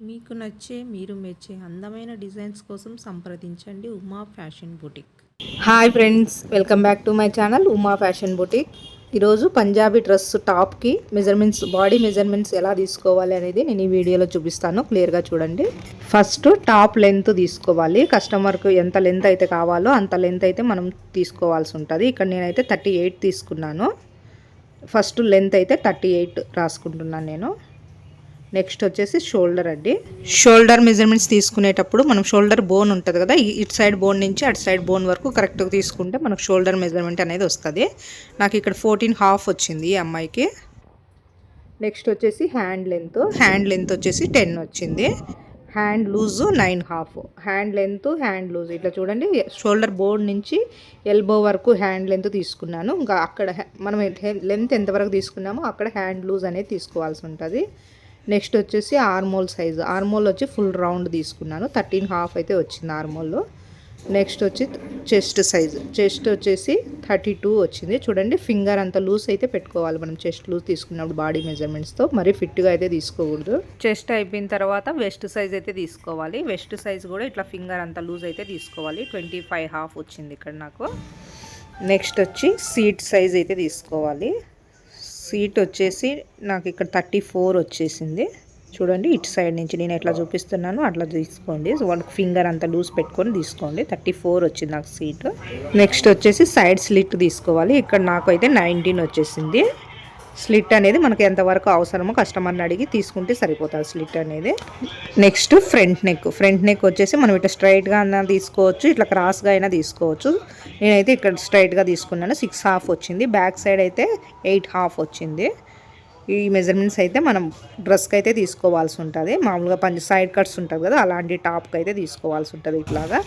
మీకు నచ్చే మీరు మెచ్చే అందమైన డిజైన్స్ కోసం సంప్రదించండి Uma fashion boutique. Hi friends welcome back to my channel Uma fashion boutique. ఈరోజు పంజాబీ డ్రెస్ టాప్కి మెజర్మెంట్స్ బాడీ మెజర్మెంట్స్ ఎలా తీసుకోవాలి అనేది నేను ఈ వీడియోలో చూపిస్తాను. క్లియర్గా చూడండి. ఫస్ట్ టాప్ లెంత్ తీసుకోవాలి. కస్టమర్కు ఎంత లెంత్ అయితే కావాలో అంత లెంత్ అయితే మనం తీసుకోవాల్సి ఉంటుంది. ఇక్కడ నేనైతే థర్టీ ఎయిట్ తీసుకున్నాను. ఫస్ట్ లెంత్ అయితే థర్టీ ఎయిట్ రాసుకుంటున్నాను నేను. నెక్స్ట్ వచ్చేసి షోల్డర్ అండి. షోల్డర్ మెజర్మెంట్స్ తీసుకునేటప్పుడు మనం షోల్డర్ బోన్ ఉంటుంది కదా ఇటు సైడ్ బోన్ నుంచి అటు సైడ్ బోన్ వరకు కరెక్ట్గా తీసుకుంటే మనకు షోల్డర్ మెజర్మెంట్ అనేది వస్తుంది. నాకు ఇక్కడ ఫోర్టీన్ హాఫ్ వచ్చింది ఈ అమ్మాయికి. నెక్స్ట్ వచ్చేసి హ్యాండ్ లెంత్. హ్యాండ్ లెంత్ వచ్చేసి టెన్ వచ్చింది. Hand loose nine half. Hand length hand loose. ఇట్లా చూడండి షోల్డర్ బోర్డ్ నుంచి ఎల్బో వరకు హ్యాండ్ లెంత్ తీసుకున్నాను. ఇంకా అక్కడ మనం లెంత్ ఎంతవరకు తీసుకున్నామో అక్కడ హ్యాండ్ లూజ్ అనేది తీసుకోవాల్సి ఉంటుంది. నెక్స్ట్ వచ్చేసి ఆర్మోల్ సైజు. ఆర్మోల్ వచ్చి ఫుల్ రౌండ్ తీసుకున్నాను. థర్టీన్ హాఫ్ అయితే వచ్చింది ఆర్మోల్లో. నెక్స్ట్ వచ్చి చెస్ట్ సైజు. చెస్ట్ వచ్చేసి థర్టీ టూ వచ్చింది. చూడండి ఫింగర్ అంత లూజ్ అయితే పెట్టుకోవాలి మనం చెస్ట్ లూజ్ తీసుకున్నప్పుడు బాడీ మెజర్మెంట్స్తో. మరీ ఫిట్గా అయితే తీసుకోకూడదు. చెస్ట్ అయిపోయిన తర్వాత వెస్ట్ సైజ్ అయితే తీసుకోవాలి. వెస్ట్ సైజ్ కూడా ఇట్లా ఫింగర్ అంత లూజ్ అయితే తీసుకోవాలి. ట్వంటీ ఫైవ్ హాఫ్ వచ్చింది ఇక్కడ నాకు. నెక్స్ట్ వచ్చి సీట్ సైజ్ అయితే తీసుకోవాలి. సీట్ వచ్చేసి నాకు ఇక్కడ థర్టీ ఫోర్ వచ్చేసింది. చూడండి ఇటు సైడ్ నుంచి నేను ఎట్లా చూపిస్తున్నాను అట్లా తీసుకోండి. వాళ్ళకి ఫింగర్ అంతా లూజ్ పెట్టుకొని తీసుకోండి. థర్టీ ఫోర్ వచ్చింది నాకు సీట్. నెక్స్ట్ వచ్చేసి సైడ్ స్లిట్ తీసుకోవాలి. ఇక్కడ నాకు అయితే నైన్టీన్ వచ్చేసింది. స్లిట్ అనేది మనకు ఎంతవరకు అవసరమో కస్టమర్ని అడిగి తీసుకుంటే సరిపోతుంది స్లిట్ అనేది. Next front neck. Front neck వచ్చేసి మనం ఇట్లా స్ట్రైట్గా అయినా తీసుకోవచ్చు ఇట్లా క్రాస్గా అయినా తీసుకోవచ్చు. నేనైతే ఇక్కడ స్ట్రైట్గా తీసుకున్నాను సిక్స్ హాఫ్ వచ్చింది. బ్యాక్ సైడ్ అయితే ఎయిట్ హాఫ్ వచ్చింది. ఈ మెజర్మెంట్స్ అయితే మనం డ్రెస్కి అయితే తీసుకోవాల్సి ఉంటుంది. మామూలుగా పంచ సైడ్ కట్స్ ఉంటుంది కదా అలాంటి టాప్కి అయితే తీసుకోవాల్సి ఉంటుంది ఇట్లాగా.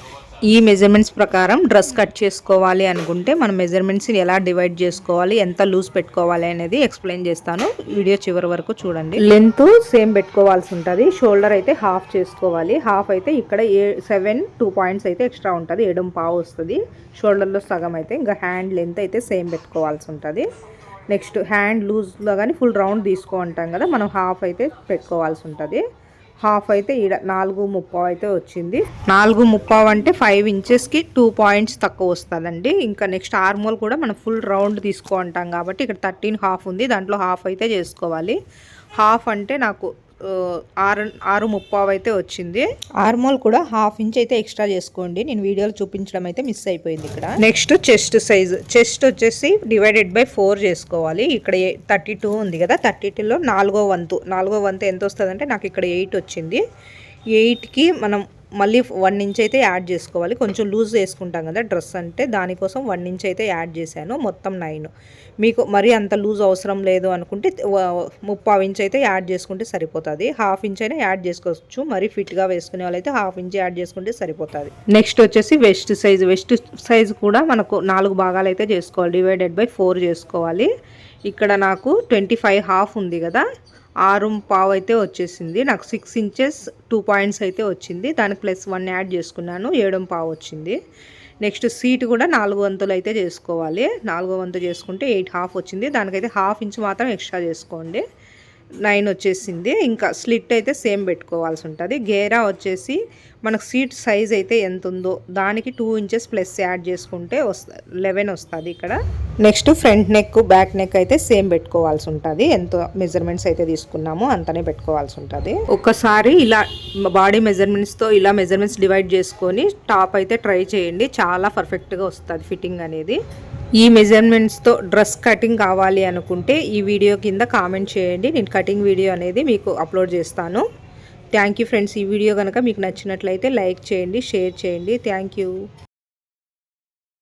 ఈ మెజర్మెంట్స్ ప్రకారం డ్రెస్ కట్ చేసుకోవాలి అనుకుంటే మనం మెజర్మెంట్స్ని ఎలా డివైడ్ చేసుకోవాలి ఎంత లూజ్ పెట్టుకోవాలి అనేది ఎక్స్ప్లెయిన్ చేస్తాను. వీడియో చివరి వరకు చూడండి. లెంత్ సేమ్ పెట్టుకోవాల్సి ఉంటుంది. షోల్డర్ అయితే హాఫ్ చేసుకోవాలి. హాఫ్ అయితే ఇక్కడ ఏ సెవెన్ టూ పాయింట్స్ అయితే ఎక్స్ట్రా ఉంటుంది. ఏడం పావు వస్తుంది. షోల్డర్లో సగం అయితే ఇంకా హ్యాండ్ లెంత్ అయితే సేమ్ పెట్టుకోవాల్సి ఉంటుంది. నెక్స్ట్ హ్యాండ్ లూజ్లో కానీ ఫుల్ రౌండ్ తీసుకో అంటాం కదా మనం హాఫ్ అయితే పెట్టుకోవాల్సి ఉంటుంది. హాఫ్ అయితే ఈడ నాలుగు ముప్పావు అయితే వచ్చింది. నాలుగు ముప్పావు అంటే ఫైవ్ ఇంచెస్కి టూ పాయింట్స్ తక్కువ వస్తుందండి. ఇంకా నెక్స్ట్ ఆర్మోల్ కూడా మనం ఫుల్ రౌండ్ తీసుకో అంటాం కాబట్టి ఇక్కడ థర్టీన్ హాఫ్ ఉంది దాంట్లో హాఫ్ అయితే చేసుకోవాలి. హాఫ్ అంటే నాకు ఆరు ఆరు ముప్పావు అయితే వచ్చింది. ఆర్మోల్ కూడా హాఫ్ ఇంచ్ అయితే ఎక్స్ట్రా చేసుకోండి. నేను వీడియోలో చూపించడం అయితే మిస్ అయిపోయింది ఇక్కడ. నెక్స్ట్ చెస్ట్ సైజ్ చెస్ట్ వచ్చేసి డివైడెడ్ బై ఫోర్ చేసుకోవాలి. ఇక్కడ థర్టీ టూ ఉంది కదా థర్టీ టూలో నాలుగో వంతు నాలుగో వంతు ఎంత వస్తుంది నాకు ఇక్కడ ఎయిట్ వచ్చింది. ఎయిట్కి మనం మళ్ళీ వన్ ఇంచ్ అయితే యాడ్ చేసుకోవాలి. కొంచెం లూజ్ వేసుకుంటాం కదా డ్రెస్ అంటే దానికోసం వన్ ఇంచ్ అయితే యాడ్ చేశాను. మొత్తం నైన్. మీకు మరీ అంత లూజ్ అవసరం లేదు అనుకుంటే ముప్పావు ఇంచ్ అయితే యాడ్ చేసుకుంటే సరిపోతుంది. హాఫ్ ఇంచ్ అయినా యాడ్ చేసుకోవచ్చు. మరీ ఫిట్గా వేసుకునే వాళ్ళైతే హాఫ్ ఇంచ్ యాడ్ చేసుకుంటే సరిపోతుంది. నెక్స్ట్ వచ్చేసి వెస్ట్ సైజ్. వెస్ట్ సైజ్ కూడా మనకు నాలుగు భాగాలు అయితే చేసుకోవాలి. డివైడెడ్ బై ఫోర్ చేసుకోవాలి. ఇక్కడ నాకు ట్వంటీ ఫైవ్ హాఫ్ ఉంది కదా. ఆరు పావు అయితే వచ్చేసింది. నాకు సిక్స్ ఇంచెస్ టూ పాయింట్స్ అయితే వచ్చింది. దానికి ప్లస్ వన్ యాడ్ చేసుకున్నాను. ఏడు పావు వచ్చింది. నెక్స్ట్ సీట్ కూడా నాలుగు వంతులు అయితే చేసుకోవాలి. నాలుగో వంతు చేసుకుంటే ఎయిట్ హాఫ్ వచ్చింది. దానికైతే హాఫ్ ఇంచ్ మాత్రం ఎక్స్ట్రా చేసుకోండి. నైన్ వచ్చేసింది. ఇంకా స్లిట్ అయితే సేమ్ పెట్టుకోవాల్సి ఉంటుంది. గేరా వచ్చేసి మనకు సీట్ సైజ్ అయితే ఎంత ఉందో దానికి టూ ఇంచెస్ ప్లస్ యాడ్ చేసుకుంటే వస్తుంది లెవెన్ వస్తుంది ఇక్కడ. Next front neck back neck అయితే సేమ్ పెట్టుకోవాల్సి ఉంటుంది. ఎంత మెజర్మెంట్స్ అయితే తీసుకున్నామో అంతనే పెట్టుకోవాల్సి ఉంటుంది. ఒకసారి ఇలా బాడీ మెజర్మెంట్స్తో ఇలా మెజర్మెంట్స్ డివైడ్ చేసుకొని టాప్ అయితే ట్రై చేయండి. చాలా పర్ఫెక్ట్గా వస్తుంది ఫిట్టింగ్ అనేది. ఈ మెజర్మెంట్స్తో డ్రెస్ కటింగ్ కావాలి అనుకుంటే ఈ వీడియో కింద కామెంట్ చేయండి. నేను కటింగ్ వీడియో అనేది మీకు అప్లోడ్ చేస్తాను. థ్యాంక్ యూ ఫ్రెండ్స్ ఈ వీడియో కనుక మీకు నచ్చినట్లయితే లైక్ చేయండి షేర్ చేయండి. Thank you